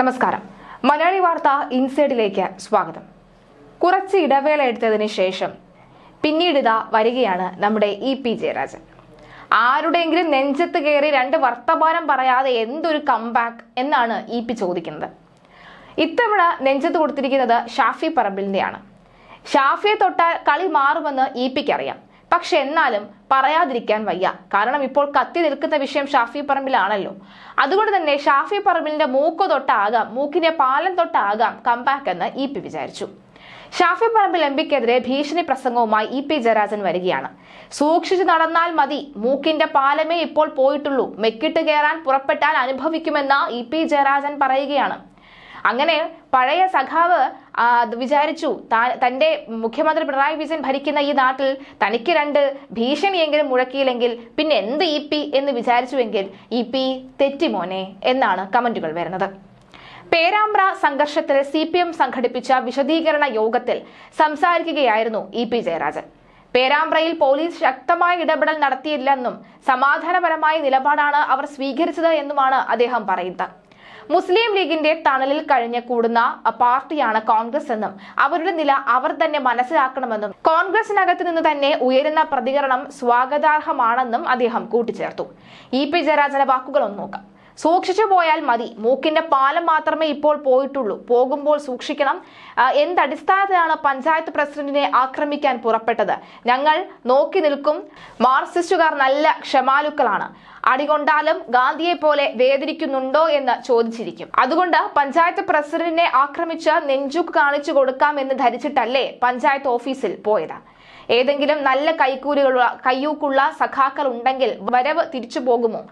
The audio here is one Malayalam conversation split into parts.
നമസ്കാരം. മലയാളി വാർത്ത ഇൻസൈഡിലേക്ക് സ്വാഗതം. കുറച്ച് ഇടവേള എടുത്തതിന് ശേഷം പിന്നീട് ഇതാ വരികയാണ് നമ്മുടെ ഇ പി ജയരാജൻ. ആരുടെയെങ്കിലും നെഞ്ചത്ത് കയറി രണ്ട് വർത്തമാനം പറയാതെ എന്തൊരു കംബാക്ക് എന്നാണ് ഇ പി ചോദിക്കുന്നത്. ഇത്തവണ നെഞ്ചത്ത് കൊടുത്തിരിക്കുന്നത് ഷാഫി പറമ്പിലിന്റെയാണ് ഷാഫിയെ തൊട്ടാൽ കളി മാറുമെന്ന് ഇ പിക്ക് അറിയാം. പക്ഷെ എന്നാലും പറയാതിരിക്കാൻ വയ്യ. കാരണം ഇപ്പോൾ കത്തി നിൽക്കുന്ന വിഷയം ഷാഫി പറമ്പിലാണല്ലോ. അതുകൊണ്ട് തന്നെ ഷാഫി പറമ്പിലിന്റെ മൂക്ക് തൊട്ടാകാം മൂക്കിന്റെ പാലം തൊട്ടാകാം കംബാക്ക് എന്ന് ഇ പി വിചാരിച്ചു. ഷാഫി പറമ്പിൽ എം പിക്കെതിരെ ഭീഷണി പ്രസംഗവുമായി ഇ പി ജയരാജൻ വരികയാണ്. സൂക്ഷിച്ചു നടന്നാൽ മതി. മൂക്കിന്റെ പാലമേ ഇപ്പോൾ പോയിട്ടുള്ളൂ. മെക്കിട്ട് കയറാൻ പുറപ്പെട്ടാൽ അനുഭവിക്കുമെന്ന് ഇ പി ജയരാജൻ പറയുകയാണ്. അങ്ങനെ പഴയ സഖാവ് വിചാരിച്ചു തന്റെ മുഖ്യമന്ത്രി പിണറായി വിജയൻ ഭരിക്കുന്ന ഈ നാട്ടിൽ തനിക്ക് രണ്ട് ഭീഷണിയെങ്കിലും മുഴക്കിയില്ലെങ്കിൽ പിന്നെ എന്ത് ഇ പി എന്ന് വിചാരിച്ചുവെങ്കിൽ ഇ പി തെറ്റിമോനെ എന്നാണ് കമന്റുകൾ വരുന്നത്. പേരാമ്പ്ര സംഘർഷത്തിൽ സി പി എം സംഘടിപ്പിച്ച വിശദീകരണ യോഗത്തിൽ സംസാരിക്കുകയായിരുന്നു ഇ പി ജയരാജൻ. പേരാമ്പ്രയിൽ പോലീസ് ശക്തമായ ഇടപെടൽ നടത്തിയില്ലെന്നും സമാധാനപരമായ നിലപാടാണ് അവർ സ്വീകരിച്ചത് എന്നുമാണ് അദ്ദേഹം പറയുന്നത്. മുസ്ലിം ലീഗിന്റെ തണലിൽ കഴിഞ്ഞ് കൂടുന്ന പാർട്ടിയാണ് കോൺഗ്രസ് എന്നും അവരുടെ നില അവർ തന്നെ മനസ്സിലാക്കണമെന്നും കോൺഗ്രസിനകത്ത് നിന്ന് തന്നെ ഉയരുന്ന പ്രതികരണം സ്വാഗതാർഹമാണെന്നും അദ്ദേഹം കൂട്ടിച്ചേർത്തു. ഇ പി ജയരാജന്റെ വാക്കുകളൊന്നും നോക്കാം. സൂക്ഷിച്ചു പോയാൽ മതി. മൂക്കിന്റെ പാലം മാത്രമേ ഇപ്പോൾ പോയിട്ടുള്ളൂ. പോകുമ്പോൾ സൂക്ഷിക്കണം. എന്തടിസ്ഥാനത്തിലാണ് പഞ്ചായത്ത് പ്രസിഡന്റിനെ ആക്രമിക്കാൻ പുറപ്പെട്ടത്? ഞങ്ങൾ നോക്കി നിൽക്കും. മാർക്സിസ്റ്റുകാർ നല്ല ക്ഷമാലുക്കളാണ്. അടികൊണ്ടാലും ഗാന്ധിയെ പോലെ വേദനിക്കുന്നുണ്ടോ എന്ന് ചോദിച്ചിരിക്കും. അതുകൊണ്ട് പഞ്ചായത്ത് പ്രസിഡന്റിനെ ആക്രമിച്ച് നെഞ്ചുക്ക് കാണിച്ചു കൊടുക്കാം എന്ന് ധരിച്ചിട്ടല്ലേ പഞ്ചായത്ത് ഓഫീസിൽ പോയത്? ഏതെങ്കിലും നല്ല കൈക്കൂലികളുള്ള കയ്യൂക്കുള്ള സഖാക്കൾ ഉണ്ടെങ്കിൽ വരവ് തിരിച്ചു പോകുമോ?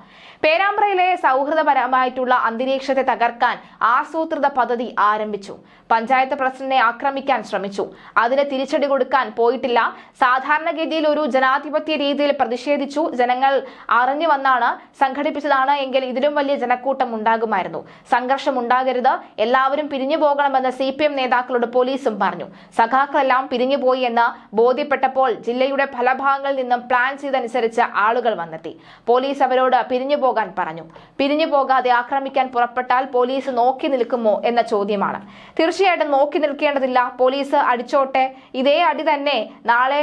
പേരാമ്പ്രയിലെ സൗഹൃദപരമായിട്ടുള്ള അന്തരീക്ഷത്തെ തകർക്കാൻ ആസൂത്രിത പദ്ധതി ആരംഭിച്ചു. പഞ്ചായത്ത് പ്രസിഡന്റിനെ ആക്രമിക്കാൻ ശ്രമിച്ചു. അതിന് തിരിച്ചടി കൊടുക്കാൻ പോയിട്ടില്ല. സാധാരണഗതിയിൽ ഒരു ജനാധിപത്യ രീതിയിൽ പ്രതിഷേധിച്ചു. ജനങ്ങൾ അറിഞ്ഞു വന്നാണ് സംഘടിപ്പിച്ചതാണ് എങ്കിൽ ഇതിലും വലിയ ജനക്കൂട്ടം ഉണ്ടാകുമായിരുന്നു. സംഘർഷം ഉണ്ടാകരുത്. എല്ലാവരും പിരിഞ്ഞു പോകണമെന്ന് സി നേതാക്കളോട് പോലീസും പറഞ്ഞു. സഖാക്കളെല്ലാം പിരിഞ്ഞുപോയി എന്ന് ബോധ്യപ്പെട്ടപ്പോൾ ജില്ലയുടെ ഫലഭാഗങ്ങളിൽ നിന്നും പ്ലാൻ ചെയ്തനുസരിച്ച് ആളുകൾ വന്നെത്തി. പോലീസ് അവരോട് പിരിഞ്ഞു പോകാൻ പറഞ്ഞു. പിരിഞ്ഞു പോകാതെ ആക്രമിക്കാൻ പുറപ്പെട്ടാൽ പോലീസ് നോക്കി നിൽക്കുമോ എന്ന ചോദ്യമാണ്. തീർച്ചയായിട്ടും നോക്കി നിൽക്കേണ്ടതില്ല. പോലീസ് അടിച്ചോട്ടെ. ഇതേ അടി തന്നെ നാളെ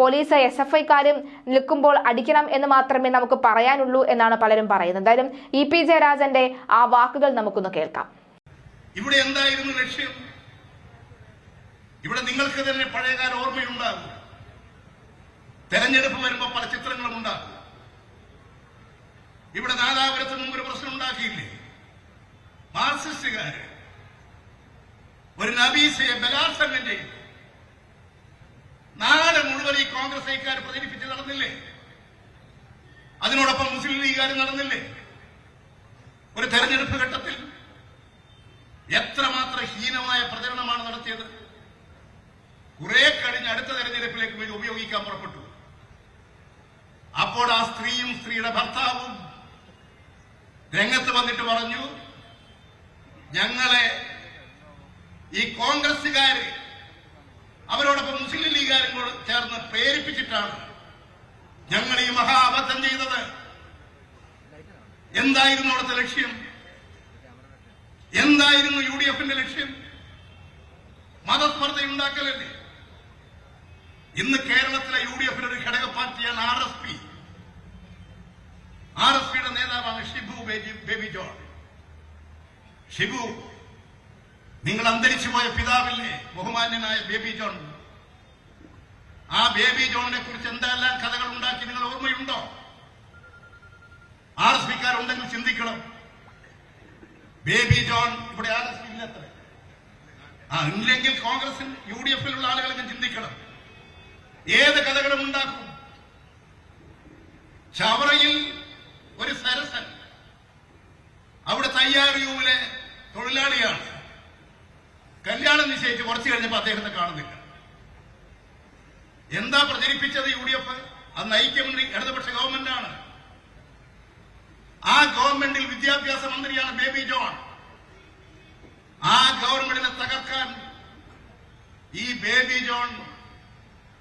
പോലീസ് എസ് എഫ് ഐക്കാരും നിൽക്കുമ്പോൾ അടിക്കണം എന്ന് മാത്രമേ നമുക്ക് പറയാനുള്ളൂ എന്നാണ് പലരും പറയുന്നത്. എന്തായാലും ഇ പി ജയരാജന്റെ ആ വാക്കുകൾ നമുക്കൊന്ന് കേൾക്കാം. ഇവിടെ എന്തായിരുന്നു ലക്ഷ്യം? ഇവിടെ നിങ്ങൾക്ക് തന്നെ പഴയകാല ഓർമ്മയുണ്ടാകും തെരഞ്ഞെടുപ്പ് വരുമ്പോൾ പല ചിത്രങ്ങളും ഉണ്ടാകും. ഇവിടെ നാലാപുരത്തിന് മുമ്പ് ഒരു പ്രശ്നം ഉണ്ടാക്കിയില്ലേ? മാർസിസ്റ്റുകാര് ഒരു നബീസയെ ബലാത്സംഗം ചെയ്തു. നാട് മുഴുവൻ ഈ കോൺഗ്രസ് ഐക്കാർ പ്രചരിപ്പിച്ച് നടന്നില്ലേ? അതിനോടൊപ്പം മുസ്ലിം ലീഗുകാർ നടന്നില്ലേ? ഒരു തെരഞ്ഞെടുപ്പ് ഘട്ടത്തിൽ എത്രമാത്രം ഹീനമായ പ്രചരണമാണ് നടത്തിയത്? കുറെ കഴിഞ്ഞ് അടുത്ത തെരഞ്ഞെടുപ്പിലേക്ക് വേണ്ടി ഉപയോഗിക്കാൻ പുറപ്പെട്ടു. അപ്പോൾ ആ സ്ത്രീയും സ്ത്രീയുടെ ഭർത്താവും രംഗത്ത് വന്നിട്ട് പറഞ്ഞു ഞങ്ങളെ ഈ കോൺഗ്രസുകാര് അവരോടൊപ്പം മുസ്ലിം ലീഗുകാരും കൂടെ ചേർന്ന് പ്രേരിപ്പിച്ചിട്ടാണ് ഞങ്ങൾ ഈ മഹാ അബദ്ധം ചെയ്തത്. എന്തായിരുന്നു അവിടുത്തെ ലക്ഷ്യം? എന്തായിരുന്നു യു ഡി എഫിന്റെ ലക്ഷ്യം? മതസ്പർദ്ധ ഉണ്ടാക്കലല്ലേ ഇന്ന് കേരളത്തിലെ യു ഡി എഫിന്റെ ഒരു ഘടക പാർട്ടിയാണ് R S P R S പിയുടെ നേതാവാണ് ഷിബു ബേബി- ജോൺ. ഷിബു നിങ്ങൾ അന്തരിച്ചു പോയ പിതാവില്ലേ? ബഹുമാന്യനായ ബേബി ജോൺ. ആ ബേബി ജോണിനെ കുറിച്ച് എന്തെല്ലാം കഥകൾ ഉണ്ടാക്കി നിങ്ങൾ ഓർമ്മയുണ്ടോ? ആർ എസ് പിക്കാരുണ്ടെങ്കിൽ ചിന്തിക്കണം. ബേബി ജോൺ ഇവിടെ ആർ എസ് പി ഇല്ലത്ര ആ ഇല്ലെങ്കിൽ കോൺഗ്രസിൽ യു ഡി എഫിലുള്ള ആളുകളൊക്കെ ചിന്തിക്കണം. ഏത് കഥകളും ഉണ്ടാക്കും. ചവറയിൽ ഒരു സരസൻ. അവിടെ തയ്യാറിയൂവിലെ തൊഴിലാളിയാണ്. കല്യാണം നിശ്ചയിച്ച് കുറച്ചു കഴിഞ്ഞപ്പോൾ അദ്ദേഹത്തെ കാണുന്നില്ല. എന്താ പ്രചരിപ്പിച്ചത് യു ഡി എഫ് അന്ന് ഐക്യമന്ത്രി ഇടതുപക്ഷ ഗവൺമെന്റാണ്. ആ ഗവൺമെന്റിൽ വിദ്യാഭ്യാസ മന്ത്രിയാണ് ബേബി ജോൺ. ആ ഗവൺമെന്റിനെ തകർക്കാൻ ഈ ബേബി ജോൺ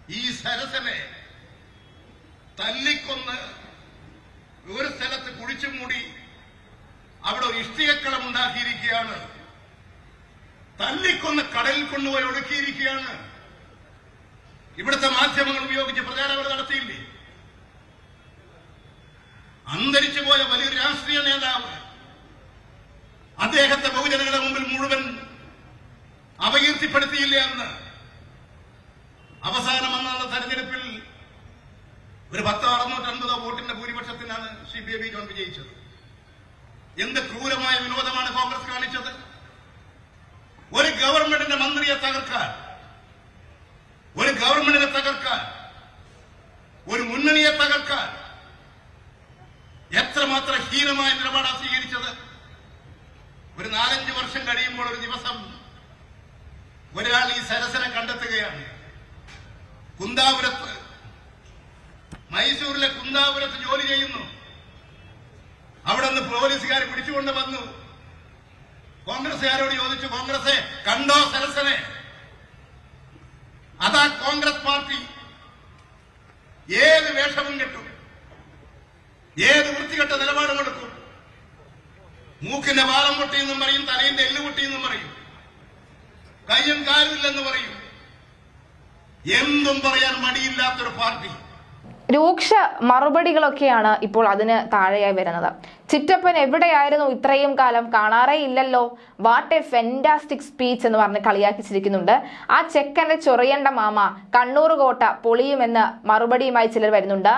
ഈ സരസനെ തല്ലിക്കൊന്ന് ഒരു സ്ഥലത്ത് കുഴിച്ചു മൂടി അവിടെ ഒരു ഇഷ്ടികക്കളം ഉണ്ടാക്കിയിരിക്കുകയാണ്. തല്ലിക്കൊന്ന് കടലിൽ കൊണ്ടുപോയി ഒടുക്കിയിരിക്കുകയാണ്. ഇവിടുത്തെ മാധ്യമങ്ങൾ ഉപയോഗിച്ച് പ്രചാരം അവർ നടത്തിയില്ലേ? അന്തരിച്ചു പോയ വലിയൊരു രാഷ്ട്രീയ നേതാവ് അദ്ദേഹത്തെ ബഹുജനങ്ങളുടെ മുമ്പിൽ മുഴുവൻ അപകീർത്തിപ്പെടുത്തിയില്ലേ എന്ന്? അവസാനം വന്ന തെരഞ്ഞെടുപ്പിൽ ഒരു പത്തോ അറുന്നൂറ്റൻപതോ വോട്ടിന്റെ ഭൂരിപക്ഷത്തിനാണ് ശ്രീ ബേബി ജോൺ വിജയിച്ചത്. എന്ത് ക്രൂരമായ വിനോദമാണ് കോൺഗ്രസ് കാണിച്ചത്? ഒരു ഗവൺമെന്റിന്റെ മന്ത്രിയെ തകർക്കാൻ ഒരു ഗവൺമെന്റിനെ തകർക്കാൻ ഒരു മുന്നണിയെ തകർക്കാൻ എത്രമാത്രം ഹീനമായ നിലപാടാണ് സ്വീകരിച്ചത്? ഒരു നാലഞ്ച് വർഷം കഴിയുമ്പോൾ ഒരു ദിവസം ഒരാൾ ഈ സരസനെ കണ്ടെത്തുകയാണ്. കുന്താപുരത്ത് മൈസൂരിലെ കുന്താപുരത്ത് ജോലി ചെയ്യുന്നു. അവിടെ നിന്ന് പോലീസുകാർ പിടിച്ചുകൊണ്ട് വന്നു. കോൺഗ്രസുകാരോട് ചോദിച്ചു കോൺഗ്രസെ കണ്ടോ സരസനെ? അതാ കോൺഗ്രസ് പാർട്ടി. ഏത് വേഷവും കിട്ടും. ഏത് വൃത്തികെട്ട നിലപാടും എടുക്കും. മൂക്കിന്റെ പാലം പൊട്ടിയെന്നും പറയും തലയിന്റെ എല്ല് പൊട്ടിയെന്നും പറയും. കയ്യും കാലുമില്ലെന്ന് പറയും. എന്തും പറയാൻ മടിയില്ലാത്തൊരു പാർട്ടി. രൂക്ഷ മറുപടികളൊക്കെയാണ് ഇപ്പോൾ അതിന് താഴെയായി വരുന്നത്. ചിറ്റപ്പൻ എവിടെയായിരുന്നു ഇത്രയും കാലം? കാണാറേ ഇല്ലല്ലോ. വാട്ട് എ ഫെന്റാസ്റ്റിക് സ്പീച്ച് എന്ന് പറഞ്ഞ് കളിയാക്കിച്ചിരിക്കുന്നുണ്ട്. ആ ചെക്കന്റെ ചൊറിയണ്ട മാമ കണ്ണൂർ കോട്ട പൊളിയുമെന്ന് മറുപടിയുമായി ചിലർ വരുന്നുണ്ട്.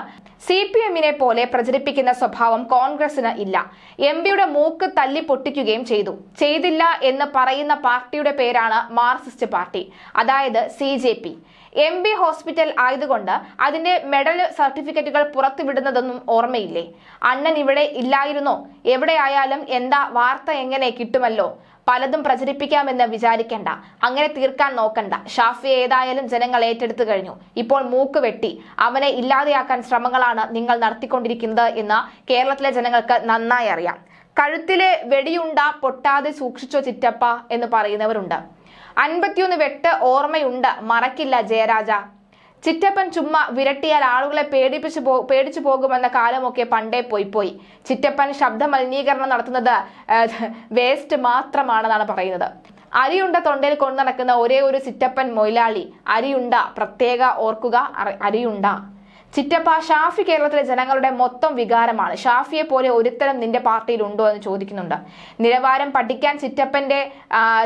സി പി എമ്മിനെ പോലെ പ്രചരിപ്പിക്കുന്ന സ്വഭാവം കോൺഗ്രസിന് ഇല്ല. എം പിയുടെ മൂക്ക് തല്ലി പൊട്ടിക്കുകയും ചെയ്തു. ചെയ്തില്ല എന്ന് പറയുന്ന പാർട്ടിയുടെ പേരാണ് മാർക്സിസ്റ്റ് പാർട്ടി അതായത് C J P. M B hospital ആയതുകൊണ്ട് അതിന്റെ മെഡൽ സർട്ടിഫിക്കറ്റുകൾ പുറത്തുവിടുന്നതൊന്നും ഓർമ്മയില്ലേ? അണ്ണൻ ഇവിടെ ഇല്ലായിരുന്നോ എവിടെയായാലും എന്താ വാർത്ത എങ്ങനെ കിട്ടുമല്ലോ? പലതും പ്രചരിപ്പിക്കാമെന്ന് വിചാരിക്കണ്ട. അങ്ങനെ തീർക്കാൻ നോക്കണ്ട. ഷാഫി ഏതായാലും ജനങ്ങൾ ഏറ്റെടുത്തു കഴിഞ്ഞു. ഇപ്പോൾ മൂക്ക് വെട്ടി. അവനെ ഇല്ലാതെയാക്കാൻ ശ്രമങ്ങളാണ് നിങ്ങൾ നടത്തിക്കൊണ്ടിരിക്കുന്നത് എന്ന് കേരളത്തിലെ ജനങ്ങൾക്ക് നന്നായി അറിയാം. കഴുത്തിലെ വെടിയുണ്ട പൊട്ടാതെ സൂക്ഷിച്ചോ ചിറ്റപ്പ എന്ന് പറയുന്നവരുണ്ട്. അൻപത്തിയൊന്ന് വെട്ട് ഓർമ്മയുണ്ട്. മറക്കില്ല ജയരാജ. ചിറ്റപ്പൻ ചുമ്മാ വിരട്ടിയാൽ ആളുകളെ പേടിപ്പിച്ചു പോ പേടിച്ചു പോകുമെന്ന കാലമൊക്കെ പണ്ടേ പോയി പോയി. ചിറ്റപ്പൻ ശബ്ദ മലിനീകരണം നടത്തുന്നത് വേസ്റ്റ് മാത്രമാണെന്നാണ് പറയുന്നത്. അരിയുണ്ട തൊണ്ടയിൽ കൊണ്ടു നടക്കുന്ന ഒരേ ഒരു ചിറ്റപ്പൻ മൊയിലാളി അരിയുണ്ട പ്രത്യേക ഓർക്കുക അരിയുണ്ട. ചിറ്റപ്പ ഷാഫി കേരളത്തിലെ ജനങ്ങളുടെ മൊത്തം വികാരമാണ്. ഷാഫിയെ പോലെ ഒരുത്തരം നിന്റെ പാർട്ടിയിൽ ഉണ്ടോ എന്ന് ചോദിക്കുന്നുണ്ട്. നിലവാരം പഠിക്കാൻ ചിറ്റപ്പന്റെ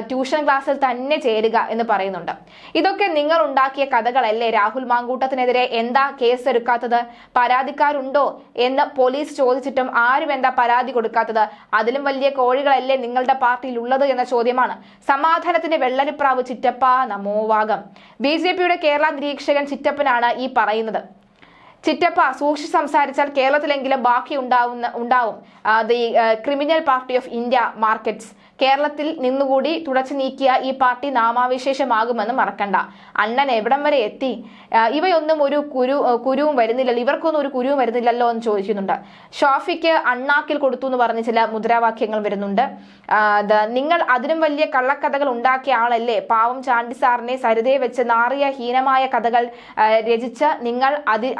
ട്യൂഷൻ ക്ലാസ്സിൽ തന്നെ ചേരുക എന്ന് പറയുന്നുണ്ട്. ഇതൊക്കെ നിങ്ങൾ ഉണ്ടാക്കിയ കഥകളല്ലേ? രാഹുൽ മാങ്കൂട്ടത്തിനെതിരെ എന്താ കേസ് എടുക്കാത്തത് പരാതിക്കാരുണ്ടോ എന്ന് പോലീസ് ചോദിച്ചിട്ടും ആരും എന്താ പരാതി കൊടുക്കാത്തത്? അതിലും വലിയ കോഴികളല്ലേ നിങ്ങളുടെ പാർട്ടിയിൽ ഉള്ളത് എന്ന ചോദ്യമാണ്. സമാധാനത്തിന്റെ വെള്ളരിപ്രാവ് ചിറ്റപ്പ നമോവാകം ബി ജെ പിയുടെ കേരള നിരീക്ഷകൻ ചിറ്റപ്പനാണ് ഈ പറയുന്നത്. ചിറ്റപ്പ സൂക്ഷി സംസാരിച്ചാൽ കേരളത്തിലെങ്കിലും ബാക്കി ഉണ്ടാവുന്ന ഉണ്ടാവും. The criminal party of India markets. കേരളത്തിൽ നിന്നുകൂടി തുടച്ചു നീക്കിയ ഈ പാർട്ടി നാമാവിശേഷമാകുമെന്ന് മറക്കണ്ട. അണ്ണൻ എവിടം വരെ എത്തി? ഇവയൊന്നും ഒരു കുരു കുരുവും വരുന്നില്ലല്ലോ. ഇവർക്കൊന്നും ഒരു കുരുവും വരുന്നില്ലല്ലോ എന്ന് ചോദിക്കുന്നുണ്ട്. ഷോഫിക്ക് അണ്ണാക്കിൽ കൊടുത്തു എന്ന് പറഞ്ഞ ചില മുദ്രാവാക്യങ്ങൾ വരുന്നുണ്ട്. നിങ്ങൾ അതിനും വലിയ കള്ളക്കഥകൾ ഉണ്ടാക്കിയ ആളല്ലേ? പാവം ചാണ്ടി സാറിനെ സരിതയെ വെച്ച് നാറിയ ഹീനമായ കഥകൾ രചിച്ച് നിങ്ങൾ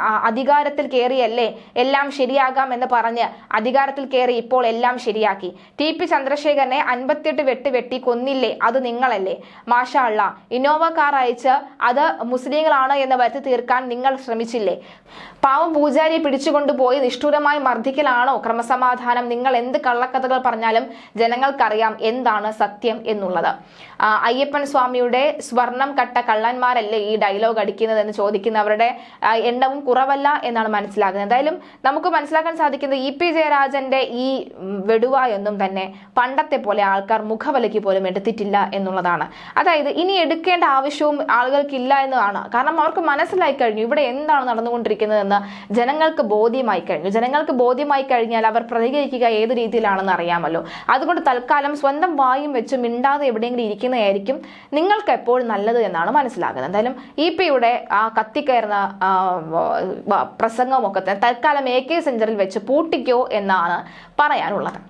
ആ, അധികാരത്തിൽ കയറിയല്ലേ എല്ലാം ശരിയാകാം എന്ന് പറഞ്ഞ് അധികാരത്തിൽ കയറി ഇപ്പോൾ എല്ലാം ശരിയാക്കി. ടി പി ചന്ദ്രശേഖരനെ അൻപത്തിയെട്ട് വെട്ട് വെട്ടി കൊന്നില്ലേ? അത് നിങ്ങളല്ലേ. മാഷാ അള്ള. ഇന്നോവ കാർ അയച്ച് അത് മുസ്ലിങ്ങളാണ് എന്ന് വരുത്തി തീർക്കാൻ നിങ്ങൾ ശ്രമിച്ചില്ലേ? പാവം പൂജാരി പിടിച്ചുകൊണ്ടുപോയി നിഷ്ഠൂരമായി മർദ്ദിക്കലാണോ ക്രമസമാധാനം? നിങ്ങൾ എന്ത് കള്ളക്കഥകൾ പറഞ്ഞാലും ജനങ്ങൾക്കറിയാം എന്താണ് സത്യം എന്നുള്ളത്. അയ്യപ്പൻ സ്വാമിയുടെ സ്വർണം കട്ട കള്ളന്മാരല്ലേ ഈ ഡയലോഗ് അടിക്കുന്നതെന്ന് ചോദിക്കുന്നവരുടെ എണ്ണവും കുറവല്ല എന്നാണ് മനസ്സിലാക്കുന്നത് എന്തായാലും നമുക്ക് മനസ്സിലാക്കാൻ സാധിക്കുന്നത് ഇ പി ജയരാജന്റെ ഈ വെടുവായൊന്നും തന്നെ പണ്ടത്തെ പോലെ ആൾക്കാർ മുഖവലയ്ക്ക് പോലും എടുത്തിട്ടില്ല എന്നുള്ളതാണ്. അതായത് ഇനി എടുക്കേണ്ട ആവശ്യവും ആളുകൾക്കില്ല എന്നതാണ്. കാരണം അവർക്ക് മനസ്സിലായി കഴിഞ്ഞു ഇവിടെ എന്താണ് നടന്നുകൊണ്ടിരിക്കുന്നതെന്ന് ജനങ്ങൾക്ക് ബോധ്യമായി കഴിഞ്ഞു. ജനങ്ങൾക്ക് ബോധ്യമായി കഴിഞ്ഞാൽ അവർ പ്രതികരിക്കുക ഏത് രീതിയിലാണെന്ന് അറിയാമല്ലോ. അതുകൊണ്ട് തൽക്കാലം സ്വന്തം വായും വെച്ച് മിണ്ടാതെ എവിടെയെങ്കിലും ഇരിക്കുന്നതായിരിക്കും നിങ്ങൾക്ക് എപ്പോഴും നല്ലത് എന്നാണ് മനസ്സിലാകുന്നത്. എന്തായാലും ഇ പിയുടെ ആ കത്തിക്കയറുന്ന പ്രസംഗമൊക്കെ തന്നെ തൽക്കാലം എ കെ സെഞ്ചറിൽ വെച്ച് പൂട്ടിക്കോ എന്നാണ് പറയാനുള്ളത്.